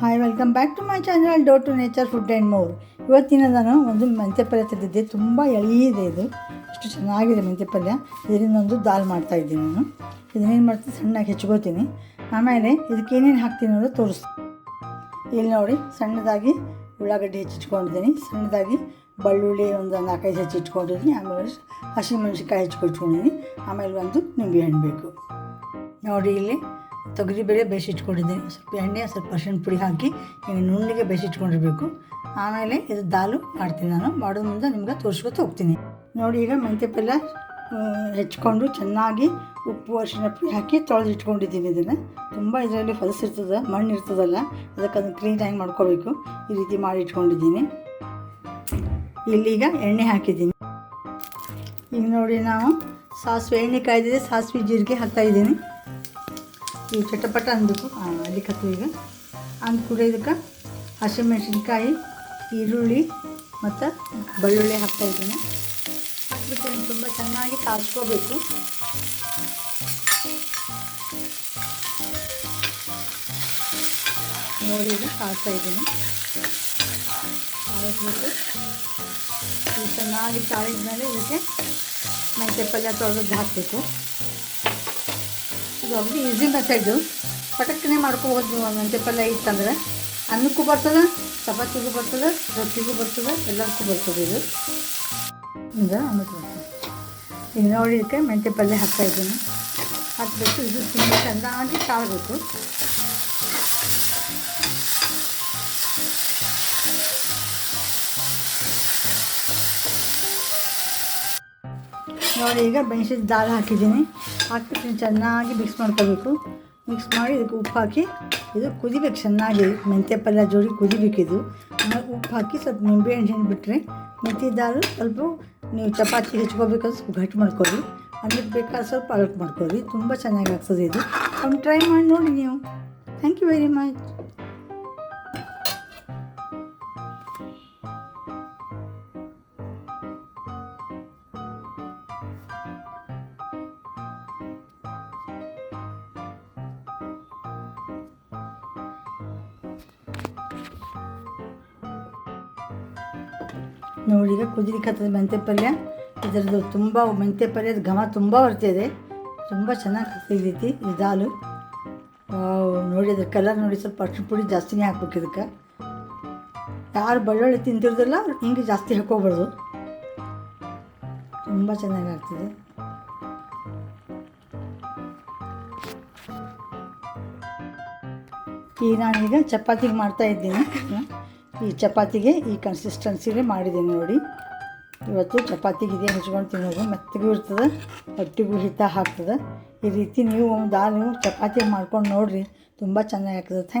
Hi welcome back to my channel door to nature food and more ಇವತ್ತಿನ ನಾನು ಒಂದು ಮೆಂತ್ಯ ಪಲ್ಯ ತೆಗೆದಿದ್ದೆ ತುಂಬ ಎಳೆಯಿದೆ ಇದು. ಎಷ್ಟು ಚೆನ್ನಾಗಿದೆ ಮೆಂತ್ಯ ಪಲ್ಯ. ಇದರಿಂದ ಒಂದು ದಾಲ್ ಮಾಡ್ತಾ ಇದ್ದೀನಿ ನಾನು. ಇದನ್ನೇನು ಮಾಡ್ತೀನಿ? ಸಣ್ಣಗೆ ಹೆಚ್ಕೋತೀನಿ. ಆಮೇಲೆ ಇದಕ್ಕೆ ಏನೇನು ಹಾಕ್ತೀನಿ ಅನ್ನೋದು ತೋರಿಸ್ತೀನಿ. ಇಲ್ಲಿ ನೋಡಿ, ಸಣ್ಣದಾಗಿ ಉಳ್ಳಾಗಡ್ಡಿ ಹೆಚ್ಚಿಟ್ಕೊಂಡಿದ್ದೀನಿ. ಸಣ್ಣದಾಗಿ ಬೆಳ್ಳುಳ್ಳಿ ಒಂದು ನಾಲ್ಕೈದು ಹೆಚ್ಚಿಟ್ಕೊಂಡಿದ್ದೀನಿ. ಆಮೇಲೆ ಹಸಿಮೆಣ್ಸಿನ್ಕಾಯಿ ಹೆಚ್ಚಿಟ್ಕೊಂಡಿದ್ದೀನಿ. ಆಮೇಲೆ ಒಂದು ನಿಂಬೆಹಣ್ಣು ಬೇಕು. ನೋಡಿ ಇಲ್ಲಿ ತೊಗರಿಬೇಳೆ ಬೇಯಿಸಿಟ್ಕೊಂಡಿದ್ದೀನಿ ಸ್ವಲ್ಪ ಎಣ್ಣೆ, ಸ್ವಲ್ಪ ಅರ್ಶಿನ ಪುಡಿ ಹಾಕಿ ನುಣ್ಣಿಗೆ ಬೇಯಿಸಿಟ್ಕೊಂಡಿರ್ಬೇಕು ಆಮೇಲೆ ಇದು ದಾಲು ಮಾಡ್ತೀನಿ ನಾನು. ಮಾಡೋ ಮುಂದೆ ನಿಮ್ಗೆ ತೋರಿಸ್ಕೊತ ಹೋಗ್ತೀನಿ. ನೋಡಿ ಈಗ ಮೆಂತ್ಯ ಪಲ್ಯ ಹೆಚ್ಕೊಂಡು ಚೆನ್ನಾಗಿ ಉಪ್ಪು ಅರ್ಶಿನ ಪುಡಿ ಹಾಕಿ ತೊಳೆದಿಟ್ಕೊಂಡಿದ್ದೀನಿ ಇದನ್ನು. ತುಂಬ ಇದರಲ್ಲಿ ಹೊಲಸಿರ್ತದೆ ಮಣ್ಣು ಇರ್ತದಲ್ಲ, ಅದಕ್ಕೆ ಅದನ್ನು ಕ್ಲೀನಾಗಿ ಮಾಡ್ಕೋಬೇಕು. ಈ ರೀತಿ ಮಾಡಿ ಇಟ್ಕೊಂಡಿದ್ದೀನಿ. ಇಲ್ಲೀಗ ಎಣ್ಣೆ ಹಾಕಿದ್ದೀನಿ. ಈಗ ನೋಡಿ ನಾವು ಸಾಸಿವೆ, ಎಣ್ಣೆ ಕಾಯ್ದಿದೆ, ಸಾಸಿವೆ ಜೀರಿಗೆ ಹಾಕ್ತಾಯಿದ್ದೀನಿ ಇವು ಚಟಪಟ ಅನ್ಬೇಕು ಅಲ್ಲಿಕತ್ತು ಅಲ್ಲಿ ಕತ್ತು ಈಗ ಅಂದ ಕೂಡ ಇದಕ್ಕೆ ಹಸಿಮೆಣಸಿನ್ಕಾಯಿ, ಈರುಳ್ಳಿ ಮತ್ತು ಬೆಳ್ಳುಳ್ಳಿ ಹಾಕ್ತಾಯಿದ್ದೀನಿ ಹಾಕ್ಬಿಟ್ಟು ತುಂಬ ಚೆನ್ನಾಗಿ ಕಾಸ್ಕೋಬೇಕು ನೋಡಿ ಈಗ ಕಾಸ್ತಾ ಇದ್ದೀನಿ. ಕಾಯಿಸ್ಬಿಟ್ಟು ಚೆನ್ನಾಗಿ ತಾಳಿದ ಮೇಲೆ ಇದಕ್ಕೆ ಮೆಂತ್ಯ ಪಲ್ಯ ತೊಳೆದು ಹಾಕಬೇಕು. ಅಗದಿ ಈಸಿ ಮೆಥಡು ಪಟಕ್ಕನೆ ಮಾಡ್ಕೋಬೋದು ಮೆಂತ್ಯ ಪಲ್ಯ ಇತ್ತಂದ್ರೆ. ಅನ್ನಕ್ಕೂ ಬರ್ತದೆ, ಚಪಾತಿಗೂ ಬರ್ತದೆ, ರೊಟ್ಟಿಗೂ ಬರ್ತದೆ, ಎಲ್ಲದಕ್ಕೂ ಬರ್ತದೆ ಇದು. ಈಗ ಬರ್ತದೆ ಈಗ ನೋಡಿ ಇದಕ್ಕೆ ಮೆಂತ್ಯ ಪಲ್ಯ ಹಾಕ್ತಾ ಇದ್ದೀನಿ. ಹಾಕಬೇಕು ಇದು ತುಂಬ ಚೆನ್ನಾಗಿ ಕಾಳಬೇಕು ನೋಡಿ ಈಗ ಬೆಣಸಿದ ದಾಲ್ ಹಾಕಿದ್ದೀನಿ. ಹಾಕ್ಬಿಟ್ಟು ಚೆನ್ನಾಗಿ ಮಿಕ್ಸ್ ಮಾಡ್ಕೋಬೇಕು. ಮಿಕ್ಸ್ ಮಾಡಿ ಇದಕ್ಕೆ ಉಪ್ಪು ಹಾಕಿ, ಇದು ಕುದಿಬೇಕು, ಚೆನ್ನಾಗಿ ಮೆಂತ್ಯ ಪಲ್ಯ ಜೋಡಿ ಕುದಿಬೇಕಿದು ಆಮೇಲೆ ಉಪ್ಪು ಹಾಕಿ ಸ್ವಲ್ಪ ನಿಂಬೆ ಹಣ್ಣು ಬಿಟ್ಟರೆ, ಮೆಂತ್ಯ ದಾಲು ಸ್ವಲ್ಪ ನೀವು ಚಪಾತಿ ಹೆಚ್ಕೋಬೇಕಾದ್ರೆ ಸ್ವಲ್ಪ ಗಟ್ಟಿ ಮಾಡ್ಕೊಳ್ಳಿ. ಅದಕ್ಕೆ ಬೇಕಾದ್ರೆ ಸ್ವಲ್ಪ ಅಳಕ್ ಮಾಡ್ಕೊಳ್ಳಿ. ತುಂಬ ಚೆನ್ನಾಗಿ ಆಗ್ತದೆ ಇದು. ಒಂದು ಟ್ರೈ ಮಾಡಿ ನೋಡಿ ನೀವು. ಥ್ಯಾಂಕ್ ಯು ವೆರಿ ಮಚ್ ನೋಡಿ ಈಗ ಕತ್ತದ ಮೆಂತ್ಯ ಪಲ್ಯ. ಇದರದ್ದು ತುಂಬ ಮೆಂತ್ಯ ಪಲ್ಯದ ಘಮ ತುಂಬ ಬರ್ತಿದೆ. ತುಂಬ ಚೆನ್ನಾಗಿ ಸಿಗ್ತೈತಿ ಈ ದಾಲು. ನೋಡಿ ಅದ್ರ ಕಲರ್ ನೋಡಿ ಸ್ವಲ್ಪ ಅರ್ಶಿನ ಪುಡಿ ಜಾಸ್ತಿನೇ ಹಾಕ್ಬೇಕು ಇದಕ್ಕೆ. ಯಾರು ಬೆಳ್ಳುಳ್ಳಿ ತಿಂತಿರೋದಿಲ್ಲ, ಹಿಂಗೆ ಜಾಸ್ತಿ ಹಾಕೋಬಾರ್ದು ತುಂಬ ಚೆನ್ನಾಗಿ ಆಗ್ತದೆ. ಈಗ ನಾನೀಗ ಚಪಾತಿಗೆ ಮಾಡ್ತಾ ಇದ್ದೀನಿ. ಈ ಚಪಾತಿಗೆ ಈ ಕನ್ಸಿಸ್ಟೆನ್ಸಿಗೆ ಮಾಡಿದ್ದೀನಿ ನೋಡಿ. ಇವತ್ತು ಚಪಾತಿಗೆ ಇದೇ ಹಚ್ಕೊಂಡು ತಿನ್ನೋದು? ಮೆತ್ತಗೂ ಇರ್ತದೆ, ಹೊಟ್ಟಿಗೂ ಹಿತ ಹಾಕ್ತದೆ ಈ ರೀತಿ ನೀವು ಒಂದು ನೀವು ಚಪಾತಿ ಮಾಡ್ಕೊಂಡು ನೋಡಿರಿ, ತುಂಬ ಚೆನ್ನಾಗಿ ಆಗ್ತದೆ. ಥ್ಯಾಂಕ್